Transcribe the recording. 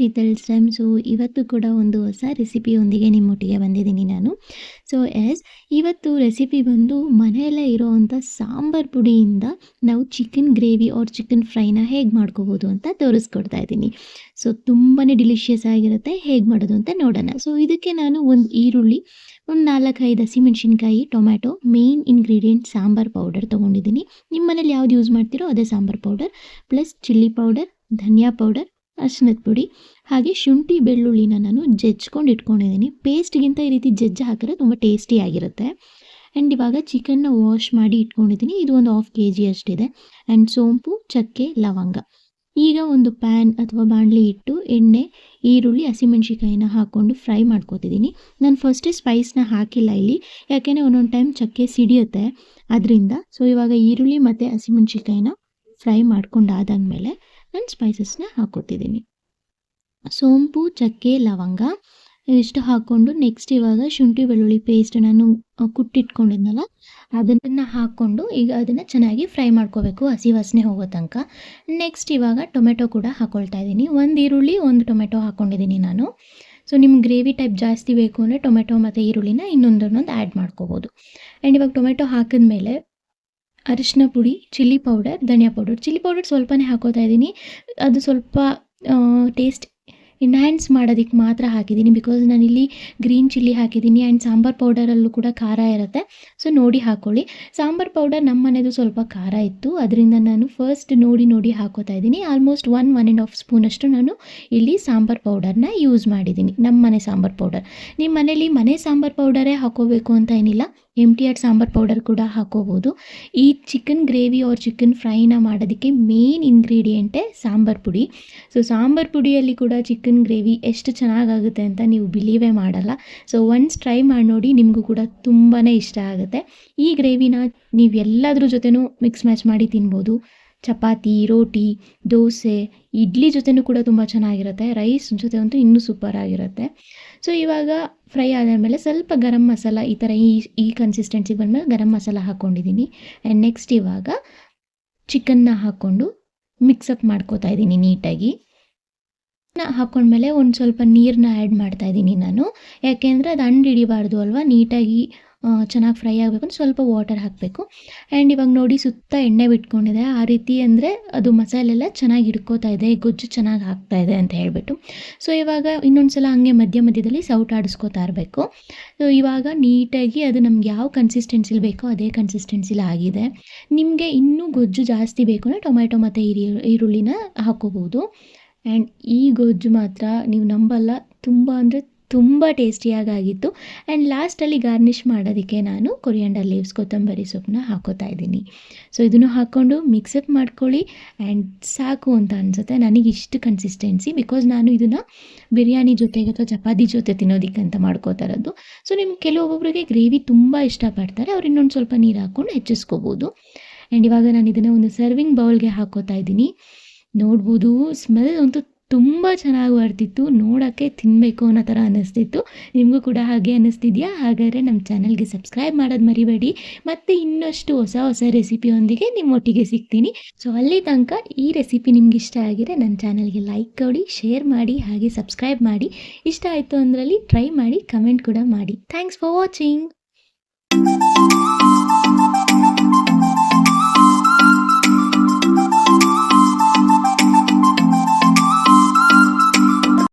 With stem. So ಇವತ್ತು ಕೂಡ ಒಂದು ಹೊಸ ರೆಸಿಪಿಯೊಂದಿಗೆ ನಿಮ್ಮೊಟ್ಟಿಗೆ ಬಂದಿದ್ದೀನಿ ನಾನು. ಸೊ ಎಸ್ ಇವತ್ತು ರೆಸಿಪಿ ಬಂದು ಮನೆಯಲ್ಲೇ ಇರೋವಂಥ ಸಾಂಬಾರ್ ಪುಡಿಯಿಂದ ನಾವು ಚಿಕನ್ ಗ್ರೇವಿ ಆರ್ ಚಿಕನ್ ಫ್ರೈನ ಹೇಗೆ ಮಾಡ್ಕೋಬೋದು ಅಂತ ತೋರಿಸ್ಕೊಡ್ತಾ ಇದ್ದೀನಿ. ಸೊ ತುಂಬಾ ಡಿಲಿಷಿಯಸ್ ಆಗಿರುತ್ತೆ. ಹೇಗೆ ಮಾಡೋದು ಅಂತ ನೋಡೋಣ. ಸೊ ಇದಕ್ಕೆ ನಾನು ಒಂದು ಈರುಳ್ಳಿ, ಒಂದು ನಾಲ್ಕೈದು ಹಸಿಮೆಣ್ಸಿನ್ಕಾಯಿ, tomato main ingredient sambar powder ತೊಗೊಂಡಿದ್ದೀನಿ. ನಿಮ್ಮ ಮನೇಲಿ ಯಾವ್ದು ಯೂಸ್ ಮಾಡ್ತೀರೋ ಅದೇ sambar powder plus chilli powder ಧನಿಯಾ ಪೌಡರ್ ಅರ್ಶಿನದ ಪುಡಿ ಹಾಗೆ ಶುಂಠಿ ಬೆಳ್ಳುಳ್ಳಿನ ನಾನು ಜಜ್ಕೊಂಡು ಇಟ್ಕೊಂಡಿದ್ದೀನಿ. ಪೇಸ್ಟ್ಗಿಂತ ಈ ರೀತಿ ಜಜ್ಜಿ ಹಾಕಿದ್ರೆ ತುಂಬ ಟೇಸ್ಟಿ ಆಗಿರುತ್ತೆ. ಆ್ಯಂಡ್ ಇವಾಗ ಚಿಕನ್ನ ವಾಶ್ ಮಾಡಿ ಇಟ್ಕೊಂಡಿದ್ದೀನಿ. ಇದು ಒಂದು ಹಾಫ್ ಕೆ ಜಿ ಅಷ್ಟಿದೆ. ಆ್ಯಂಡ್ ಸೋಂಪು, ಚಕ್ಕೆ, ಲವಂಗ. ಈಗ ಒಂದು ಪ್ಯಾನ್ ಅಥವಾ ಬಾಣಲಿ ಇಟ್ಟು ಎಣ್ಣೆ, ಈರುಳ್ಳಿ ಹಸಿಮೆಣ್ಸಿಕಾಯಿನ ಹಾಕ್ಕೊಂಡು ಫ್ರೈ ಮಾಡ್ಕೋತಿದ್ದೀನಿ. ನಾನು ಫಸ್ಟೇ ಸ್ಪೈಸ್ನ ಹಾಕಿಲ್ಲ ಇಲ್ಲಿ. ಯಾಕೆಂದರೆ ಒಂದೊಂದು ಟೈಮ್ ಚಕ್ಕೆ ಸಿಡಿಯುತ್ತೆ. ಅದರಿಂದ ಸೊ ಇವಾಗ ಈರುಳ್ಳಿ ಮತ್ತು ಹಸಿಮೆಣ್ಸಿಕಾಯಿನ ಫ್ರೈ ಮಾಡ್ಕೊಂಡಾದಾದ್ಮೇಲೆ ನಾನು ಸ್ಪೈಸಸ್ನ ಹಾಕೋತಿದ್ದೀನಿ ಸೋಂಪು, ಚಕ್ಕೆ, ಲವಂಗ ಇಷ್ಟು ಹಾಕ್ಕೊಂಡು ನೆಕ್ಸ್ಟ್ ಇವಾಗ ಶುಂಠಿ, ಬೆಳ್ಳುಳ್ಳಿ ಪೇಸ್ಟ್ ನಾನು ಕುಟ್ಟಿಟ್ಕೊಂಡಿದ್ನಲ್ಲ ಅದನ್ನು ಹಾಕ್ಕೊಂಡು ಈಗ ಅದನ್ನು ಚೆನ್ನಾಗಿ ಫ್ರೈ ಮಾಡ್ಕೋಬೇಕು ಹಸಿ ವಾಸನೆ ಹೋಗೋ ತನಕ. ನೆಕ್ಸ್ಟ್ ಇವಾಗ ಟೊಮೆಟೊ ಕೂಡ ಹಾಕ್ಕೊಳ್ತಾ ಇದ್ದೀನಿ. ಒಂದು ಈರುಳ್ಳಿ, ಒಂದು ಟೊಮೆಟೊ ಹಾಕ್ಕೊಂಡಿದ್ದೀನಿ ನಾನು. ಸೊ ನಿಮ್ಗೆ ಗ್ರೇವಿ ಟೈಪ್ ಜಾಸ್ತಿ ಬೇಕು ಅಂದರೆ ಟೊಮೆಟೊ ಮತ್ತು ಈರುಳ್ಳಿನ ಇನ್ನೊಂದನ್ನೊಂದು ಆ್ಯಡ್ ಮಾಡ್ಕೋಬೋದು. ಆ್ಯಂಡ್ ಇವಾಗ ಟೊಮೆಟೊ ಹಾಕಿದ್ಮೇಲೆ ಅರಿಶಿನ ಪುಡಿ ಚಿಲ್ಲಿ ಪೌಡರ್ ಧನಿಯಾ ಪೌಡರ್ ಚಿಲ್ಲಿ ಪೌಡರ್ ಸ್ವಲ್ಪನೇ ಹಾಕೋತಾ ಇದ್ದೀನಿ. ಅದು ಸ್ವಲ್ಪ ಟೇಸ್ಟ್ ಇನ್ಹ್ಯಾನ್ಸ್ ಮಾಡೋದಕ್ಕೆ ಮಾತ್ರ ಹಾಕಿದ್ದೀನಿ ಬಿಕಾಸ್ ನಾನಿಲ್ಲಿ ಗ್ರೀನ್ ಚಿಲ್ಲಿ ಹಾಕಿದ್ದೀನಿ ಆ್ಯಂಡ್ ಸಾಂಬಾರ್ ಪೌಡರಲ್ಲೂ ಕೂಡ ಖಾರ ಇರುತ್ತೆ. ಸೊ ನೋಡಿ ಹಾಕ್ಕೊಳ್ಳಿ ಸಾಂಬಾರ್ ಪೌಡರ್ ನಮ್ಮ ಮನೆಯದು ಸ್ವಲ್ಪ ಖಾರ ಇತ್ತು. ಅದರಿಂದ ನಾನು ಫಸ್ಟ್ ನೋಡಿ ನೋಡಿ ಹಾಕೋತಾ ಇದ್ದೀನಿ. Almost one one and half ಸ್ಪೂನಷ್ಟು ನಾನು ಇಲ್ಲಿ ಸಾಂಬಾರ್ ಪೌಡರ್ನ ಯೂಸ್ ಮಾಡಿದ್ದೀನಿ. ನಮ್ಮ ಮನೆ ಸಾಂಬಾರ್ ಪೌಡರ್ ನಿಮ್ಮ ಮನೇಲಿ ಮನೆ ಸಾಂಬಾರ್ ಪೌಡರೇ ಹಾಕೋಬೇಕು ಅಂತ ಏನಿಲ್ಲ. M T R sambar powder ಕೂಡ ಹಾಕೋಬೋದು. ಈ ಚಿಕನ್ ಗ್ರೇವಿ ಆರ್ ಚಿಕನ್ ಫ್ರೈನ ಮಾಡೋದಕ್ಕೆ ಮೇನ್ ಇಂಗ್ರೀಡಿಯೆಂಟೇ ಸಾಂಬಾರ್ ಪುಡಿ. ಸೊ ಸಾಂಬಾರ್ ಪುಡಿಯಲ್ಲಿ ಕೂಡ ಚಿಕನ್ ಗ್ರೇವಿ ಎಷ್ಟು ಚೆನ್ನಾಗಾಗುತ್ತೆ ಅಂತ ನೀವು ಬಿಲೀವೇ ಮಾಡಲ್ಲ. ಸೊ ಒನ್ಸ್ ಟ್ರೈ ಮಾಡಿ ನೋಡಿ ನಿಮಗೂ ಕೂಡ ತುಂಬಾ ಇಷ್ಟ ಆಗುತ್ತೆ. ಈ ಗ್ರೇವಿನ ನೀವು ಎಲ್ಲದ್ರ ಜೊತೆನೂ ಮಿಕ್ಸ್ ಮ್ಯಾಚ್ ಮಾಡಿ ತಿನ್ಬೋದು. ಚಪಾತಿ, ರೋಟಿ, ದೋಸೆ, ಇಡ್ಲಿ ಜೊತೆನೂ ಕೂಡ ತುಂಬ ಚೆನ್ನಾಗಿರುತ್ತೆ. ರೈಸ್ ಜೊತೆ ಅಂತೂ ಇನ್ನೂ ಸೂಪರ್ ಆಗಿರುತ್ತೆ. ಸೊ ಇವಾಗ ಫ್ರೈ ಆದಮೇಲೆ ಸ್ವಲ್ಪ ಗರಂ ಮಸಾಲ ಈ ಥರ ಈ ಈ ಕನ್ಸಿಸ್ಟೆನ್ಸಿಗೆ ಬಂದಮೇಲೆ ಗರಂ ಮಸಾಲ ಹಾಕ್ಕೊಂಡಿದ್ದೀನಿ ಆ್ಯಂಡ್ ನೆಕ್ಸ್ಟ್ ಇವಾಗ ಚಿಕನ್ನ ಹಾಕ್ಕೊಂಡು ಮಿಕ್ಸಪ್ ಮಾಡ್ಕೋತಾ ಇದ್ದೀನಿ ನೀಟಾಗಿ. ಹಾಕ್ಕೊಂಡ್ಮೇಲೆ ಒಂದು ಸ್ವಲ್ಪ ನೀರನ್ನ ಆ್ಯಡ್ ಮಾಡ್ತಾ ಇದ್ದೀನಿ ನಾನು. ಯಾಕೆಂದರೆ ಅದು ಹಣ್ಣು ಹಿಡಿಬಾರ್ದು ಅಲ್ವಾ? ನೀಟಾಗಿ ಚೆನ್ನಾಗಿ ಫ್ರೈ ಆಗಬೇಕು ಅಂದರೆ ಸ್ವಲ್ಪ ವಾಟರ್ ಹಾಕಬೇಕು. ಆ್ಯಂಡ್ ಇವಾಗ ನೋಡಿ ಸುತ್ತ ಎಣ್ಣೆ ಬಿಟ್ಕೊಂಡಿದೆ. ಆ ರೀತಿ ಅಂದರೆ ಅದು ಮಸಾಲೆಲ್ಲ ಚೆನ್ನಾಗಿ ಹಿಡ್ಕೋತಾ ಇದೆ, ಗೊಜ್ಜು ಚೆನ್ನಾಗಿ ಹಾಕ್ತಾ ಇದೆ ಅಂತ ಹೇಳಿಬಿಟ್ಟು. ಸೊ ಇವಾಗ ಇನ್ನೊಂದು ಸಲ ಹಂಗೆ ಮಧ್ಯ ಮಧ್ಯದಲ್ಲಿ ಸೌಟ್ ಆಡಿಸ್ಕೋತಾ ಇರಬೇಕು. ಸೊ ಇವಾಗ ನೀಟಾಗಿ ಅದು ನಮ್ಗೆ ಯಾವ ಕನ್ಸಿಸ್ಟೆನ್ಸಿಲಿ ಬೇಕೋ ಅದೇ ಕನ್ಸಿಸ್ಟೆನ್ಸಿಲಿ ಆಗಿದೆ. ನಿಮಗೆ ಇನ್ನೂ ಗೊಜ್ಜು ಜಾಸ್ತಿ ಬೇಕು ಅಂದರೆ ಟೊಮ್ಯಾಟೊ ಮತ್ತು ಈರಿ, ಈರುಳ್ಳಿನ ಹಾಕೋಬೋದು. ಆ್ಯಂಡ್ ಈ ಗೊಜ್ಜು ಮಾತ್ರ ನೀವು ನಂಬಲ್ಲ. ತುಂಬ ಅಂದರೆ ತುಂಬ ಟೇಸ್ಟಿಯಾಗಿತ್ತು ಆ್ಯಂಡ್ ಲಾಸ್ಟಲ್ಲಿ ಗಾರ್ನಿಷ್ ಮಾಡೋದಕ್ಕೆ ನಾನು ಕೊರಿಯಂಡರ್ ಲೀವ್ಸ್ ಕೊತ್ತಂಬರಿ ಸೊಪ್ಪನ್ನ ಹಾಕೋತಾ ಇದ್ದೀನಿ. ಸೊ ಇದನ್ನು ಹಾಕ್ಕೊಂಡು ಮಿಕ್ಸಪ್ ಮಾಡ್ಕೊಳ್ಳಿ ಆ್ಯಂಡ್ ಸಾಕು ಅಂತ ಅನಿಸುತ್ತೆ. ನನಗೆ ಇಷ್ಟು ಕನ್ಸಿಸ್ಟೆನ್ಸಿ ಬಿಕಾಸ್ ನಾನು ಇದನ್ನು ಬಿರಿಯಾನಿ ಜೊತೆಗೆ ಅಥವಾ ಚಪಾತಿ ಜೊತೆ ತಿನ್ನೋದಕ್ಕೆ ಅಂತ ಮಾಡ್ಕೋತಾ ಇರೋದು ಸೊ ನಿಮ್ಗೆ ಕೆಲವೊಬ್ಬೊಬ್ಬರಿಗೆ ಗ್ರೇವಿ ತುಂಬ ಇಷ್ಟಪಡ್ತಾರೆ. ಅವ್ರು ಇನ್ನೊಂದು ಸ್ವಲ್ಪ ನೀರು ಹಾಕ್ಕೊಂಡು ಹೆಚ್ಚಿಸ್ಕೋಬೋದು. ಆ್ಯಂಡ್ ಇವಾಗ ನಾನು ಇದನ್ನು ಒಂದು ಸರ್ವಿಂಗ್ ಬೌಲ್ಗೆ ಹಾಕೋತಾ ಇದ್ದೀನಿ. ನೋಡ್ಬೋದು ಸ್ಮೆಲ್ ಅಂತೂ ತುಂಬ ಚೆನ್ನಾಗಿ ಬರ್ತಿತ್ತು ನೋಡೋಕ್ಕೆ ತಿನ್ನಬೇಕು ಅನ್ನೋ ಥರ ಅನ್ನಿಸ್ತಿತ್ತು. ನಿಮಗೂ ಕೂಡ ಹಾಗೆ ಅನ್ನಿಸ್ತಿದೆಯಾ? ಹಾಗಾದರೆ ನಮ್ಮ ಚಾನಲ್ಗೆ ಸಬ್ಸ್ಕ್ರೈಬ್ ಮಾಡೋದು ಮರಿಬೇಡಿ. ಮತ್ತು ಇನ್ನಷ್ಟು ಹೊಸ ಹೊಸ ರೆಸಿಪಿಯೊಂದಿಗೆ ನಿಮ್ಮೊಟ್ಟಿಗೆ ಸಿಗ್ತೀನಿ. ಸೊ ಅಲ್ಲಿ ತನಕ ಈ ರೆಸಿಪಿ ನಿಮ್ಗೆ ಇಷ್ಟ ಆಗಿದೆ ನನ್ನ ಚಾನಲ್ಗೆ ಲೈಕ್ ಕೊಡಿ ಶೇರ್ ಮಾಡಿ, ಹಾಗೆ ಸಬ್ಸ್ಕ್ರೈಬ್ ಮಾಡಿ. ಇಷ್ಟ ಆಯಿತು ಅಂದ್ರಲ್ಲಿ ಟ್ರೈ ಮಾಡಿ ಕಮೆಂಟ್ ಕೂಡ ಮಾಡಿ. Thanks for watching